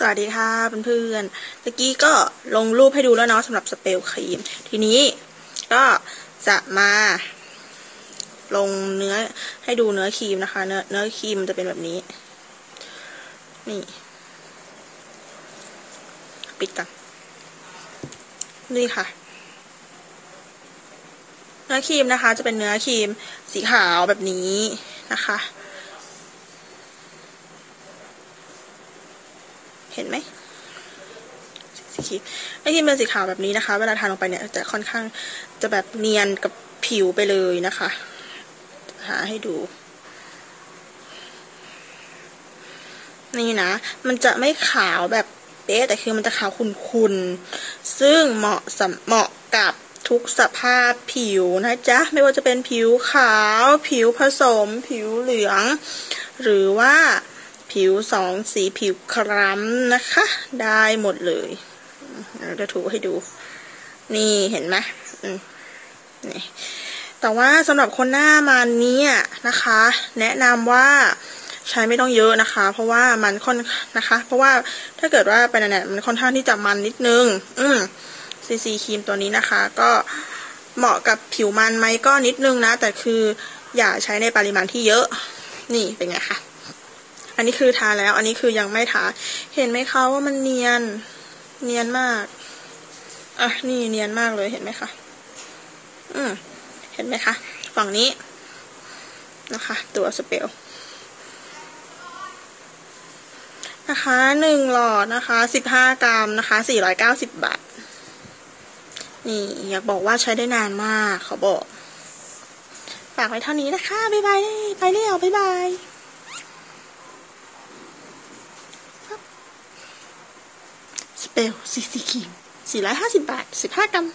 สวัสดีค่ะเพื่อนๆตะกี้ก็ลงรูปให้ดูแล้วเนาะสำหรับสเปรย์ครีม ทีนี้ก็จะมาลงเนื้อให้ดูเนื้อครีมนะคะ เนื้อเนื้อครีมจะเป็นแบบนี้ นี่ ปิดกันนี่ค่ะ เนื้อครีมนะคะ จะเป็นเนื้อครีมสีขาวแบบนี้นะคะ เห็นไหมสีขีไอ้ที่เป็นสีขาวแบบนี้นะคะ เวลาทาลงไปเนี่ยจะค่อนข้างจะแบบเนียนกับผิวไปเลยนะคะ หาให้ดู นี่นะ มันจะไม่ขาวแบบเป๊ะแต่คือมันจะขาวขุ่นๆ ซึ่งเหมาะสเหมาะกับทุกสภาพผิวนะจ๊ะ ไม่ว่าจะเป็นผิวขาว ผิวผสม ผิวเหลือง หรือว่า ผิวสองสีผิวคล้ำนะคะ ได้หมดเลยเราจะถูให้ดู นี่เห็นไหมนี่แต่ว่าสำหรับคนหน้ามันนี้นะคะ แนะนำว่าใช้ไม่ต้องเยอะนะคะ เพราะว่ามันค่อนนะคะ เพราะว่าถ้าเกิดว่าเป็นเนี่ยมันค่อนข้างที่จะมันนิดนึง อืมซีซีครีมตัวนี้นะคะ ก็เหมาะกับผิวมันไหมก็นิดนึงนะ แต่คืออย่าใช้ในปริมาณที่เยอะ นี่เป็นไงคะ อันนี้คือทาแล้ว อันนี้คือยังไม่ทา เห็นไหมคะว่ามันเนียน เนียนมาก อะ นี่เนียนมากเลยเห็นไหมคะ อืม เห็นไหมคะ ฝั่งนี้นะคะ ตัวสเปลนะคะหนึ่งหลอดนะคะสิบห้ากรัมนะคะสี่ร้อยเก้าสิบบาท นี่ อยากบอกว่าใช้ได้นานมากเขาบอก ฝากไว้เท่านี้นะคะ บ๊ายบาย ไปเร็วบ๊ายบาย สเปลซีซีครีมสี่ร้อยห้าสิบบาทสิบห้ากรัม